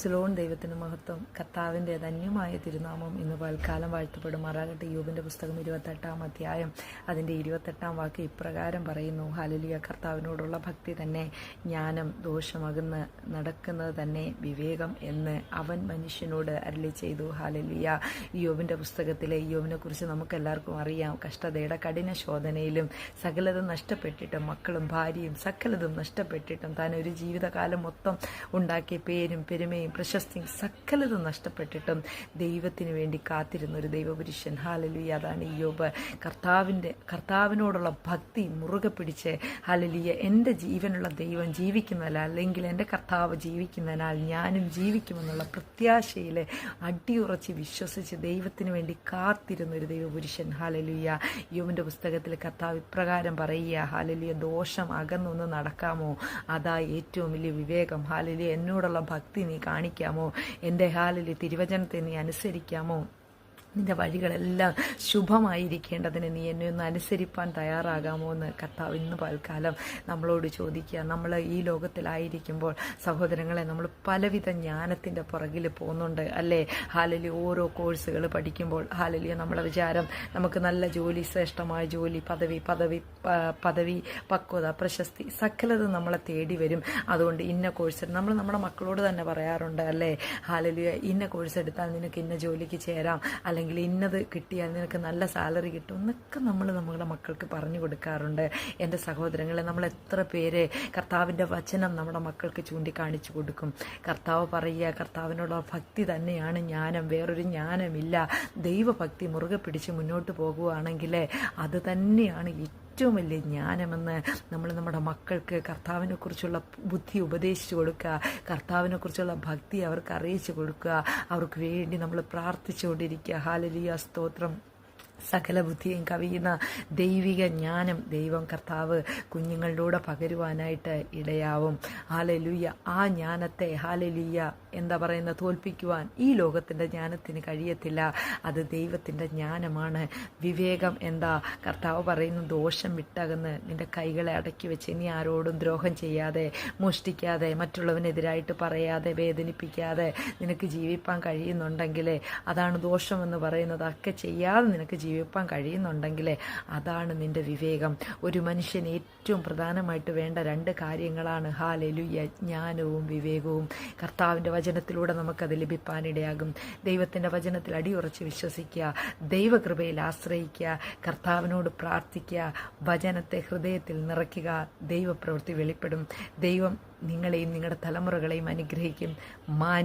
സ്ലോൺ ദൈവത്തിന് മഹത്വം കർത്താവിന്റെ ധന്യമായ തിരുനാമം ഇന്ന് പൽക്കാലം വാഴ്ത്തപ്പെടുമാറാകട്ടെ. യൂബിന്റെ പുസ്തകം ഇരുപത്തെട്ടാം അധ്യായം അതിന്റെ ഇരുപത്തെട്ടാം വാക്ക് ഇപ്രകാരം പറയുന്നു ഹാലലിയ കർത്താവിനോടുള്ള ഭക്തി തന്നെ ജ്ഞാനം ദോഷമകുന്ന് നടക്കുന്നത് തന്നെ വിവേകം എന്ന് അവൻ മനുഷ്യനോട് അരളി ചെയ്തു. ഹാലലിയ യോബിന്റെ പുസ്തകത്തിലെ യോബിനെ കുറിച്ച് നമുക്ക് എല്ലാവർക്കും അറിയാം. കഷ്ടതയുടെ കഠിന ശോധനയിലും സകലതും നഷ്ടപ്പെട്ടിട്ടും മക്കളും ഭാര്യയും സകലതും നഷ്ടപ്പെട്ടിട്ടും താൻ ഒരു ജീവിതകാലം മൊത്തം ഉണ്ടാക്കിയ പേരും പെരുമയും പ്രശസ്തിയും സകലതും നഷ്ടപ്പെട്ടിട്ടും ദൈവത്തിന് വേണ്ടി കാത്തിരുന്ന ഒരു ദൈവപുരുഷൻ. ഹാലലിയ അതാണ് യോബ് കർത്താവിന്റെ കർത്താവിനോടുള്ള ഭക്തി മുറുകെ പിടിച്ച് ഹാലലിയ എന്റെ ജീവനുള്ള ദൈവം ജീവിക്കുന്നതല്ല അല്ലെങ്കിൽ എന്റെ കർത്താവ് ജീവിക്കുന്നതിനാൽ ഞാനും ജീവിക്കുമെന്നുള്ള പ്രത്യാശയിൽ അടിയുറച്ച് വിശ്വസിച്ച് ദൈവത്തിന് വേണ്ടി കാത്തിരുന്ന ഒരു ദൈവപുരുഷൻ. ഹാലലിയ യോബിന്റെ പുസ്തകത്തിൽ കർത്താവ് ഇപ്രകാരം പറയുക ഹാലലിയ ദോഷം അകന്നൊന്ന് നടക്കാമോ? അതാ ഏറ്റവും വലിയ വിവേകം. ഹാലലിയ എന്നോടുള്ള ഭക്തി നീ കാണിക്കാമോ? എന്റെ ഹാലിൽ തിരുവചനത്തെ നീ അനുസരിക്കാമോ? നിന്റെ വഴികളെല്ലാം ശുഭമായിരിക്കേണ്ടതിന് നീ എന്നെ ഒന്ന് അനുസരിപ്പാൻ തയ്യാറാകാമോ എന്ന് കർത്താവ് ഇന്ന് പൽക്കാലം നമ്മളോട് ചോദിക്കുക. നമ്മൾ ഈ ലോകത്തിലായിരിക്കുമ്പോൾ സഹോദരങ്ങളെ നമ്മൾ പലവിധ ജ്ഞാനത്തിന്റെ പുറകിൽ പോകുന്നുണ്ട് അല്ലേ? ഹാലലി ഓരോ കോഴ്സുകൾ പഠിക്കുമ്പോൾ ഹാലലിയ നമ്മളെ വിചാരം നമുക്ക് നല്ല ജോലി ശ്രേഷ്ഠമായ ജോലി പദവി പദവി പദവി പക്വത പ്രശസ്തി സകലതും നമ്മളെ തേടി വരും. അതുകൊണ്ട് ഇന്ന കോഴ്സ് നമ്മൾ നമ്മുടെ മക്കളോട് തന്നെ പറയാറുണ്ട് അല്ലേ? ഹാലലിയ ഇന്ന കോഴ്സ് എടുത്താൽ നിനക്ക് ഇന്ന ജോലിക്ക് ചേരാം. അല്ലെങ്കിൽ ഇന്നത് കിട്ടിയാൽ നിനക്ക് നല്ല സാലറി കിട്ടും എന്നൊക്കെ നമ്മൾ നമ്മുടെ മക്കൾക്ക് പറഞ്ഞു കൊടുക്കാറുണ്ട്. എന്റെ സഹോദരങ്ങളെ നമ്മൾ എത്ര പേര് കർത്താവിന്റെ വചനം നമ്മുടെ മക്കൾക്ക് ചൂണ്ടിക്കാണിച്ചു കൊടുക്കും. കർത്താവ് പറയുക കർത്താവിനുള്ള ഭക്തി തന്നെയാണ് ജ്ഞാനം വേറൊരു ജ്ഞാനമില്ല. ദൈവഭക്തി മുറുകെ പിടിച്ച് മുന്നോട്ട് പോകുകയാണെങ്കിൽ അത് തന്നെയാണ് ഏറ്റവും വലിയ ജ്ഞാനമെന്ന് നമ്മൾ നമ്മുടെ മക്കൾക്ക് കർത്താവിനെക്കുറിച്ചുള്ള ബുദ്ധി ഉപദേശിച്ചു കൊടുക്കുക കർത്താവിനെക്കുറിച്ചുള്ള ഭക്തി അവർക്ക് അറിയിച്ചു കൊടുക്കുക അവർക്ക് വേണ്ടി നമ്മൾ പ്രാർത്ഥിച്ചുകൊണ്ടിരിക്കുക. ഹാലലിയ സ്തോത്രം. സകല ബുദ്ധിയും കവിയുന്ന ദൈവിക ജ്ഞാനം ദൈവം കർത്താവ് കുഞ്ഞുങ്ങളിലൂടെ പകരുവാനായിട്ട് ഇടയാവും. ഹാലലുയ്യ ആ ജ്ഞാനത്തെ ഹാലലുയ്യ എന്താ പറയുന്ന തോൽപ്പിക്കുവാൻ ഈ ലോകത്തിന്റെ ജ്ഞാനത്തിന് കഴിയത്തില്ല. അത് ദൈവത്തിന്റെ ജ്ഞാനമാണ്. വിവേകം എന്താ? കർത്താവ് പറയുന്നു ദോഷം വിട്ടകന്ന് നിന്റെ കൈകളെ അടക്കി വെച്ച് നീ ആരോടും ദ്രോഹം ചെയ്യാതെ മോഷ്ടിക്കാതെ മറ്റുള്ളവനെതിരായിട്ട് പറയാതെ വേദനിപ്പിക്കാതെ നിനക്ക് ജീവിപ്പാൻ കഴിയുന്നുണ്ടെങ്കിൽ അതാണ് ദോഷമെന്ന് പറയുന്നത്. ഒക്കെ ചെയ്യാതെ നിനക്ക് ജീവിപ്പാൻ കഴിയുന്നുണ്ടെങ്കിലേ അതാണ് നിന്റെ വിവേകം. ഒരു മനുഷ്യൻ ഏറ്റവും പ്രധാനമായിട്ട് വേണ്ട രണ്ട് കാര്യങ്ങളാണ്. ഹാലലുയ്യ ജ്ഞാനവും വിവേകവും. കർത്താവിന്റെ വചനത്തിലൂടെ നമുക്കത് ലഭിപ്പാനിടയാകും. ദൈവത്തിന്റെ വചനത്തിൽ അടിയുറച്ച് വിശ്വസിക്കുക. ദൈവകൃപയിൽ ആശ്രയിക്കുക. കർത്താവിനോട് പ്രാർത്ഥിക്കുക. വചനത്തെ ഹൃദയത്തിൽ നിറയ്ക്കുക. ദൈവപ്രവൃത്തി വെളിപ്പെടും. ദൈവം നിങ്ങളെയും നിങ്ങളുടെ തലമുറകളെയും അനുഗ്രഹിക്കും. മാനി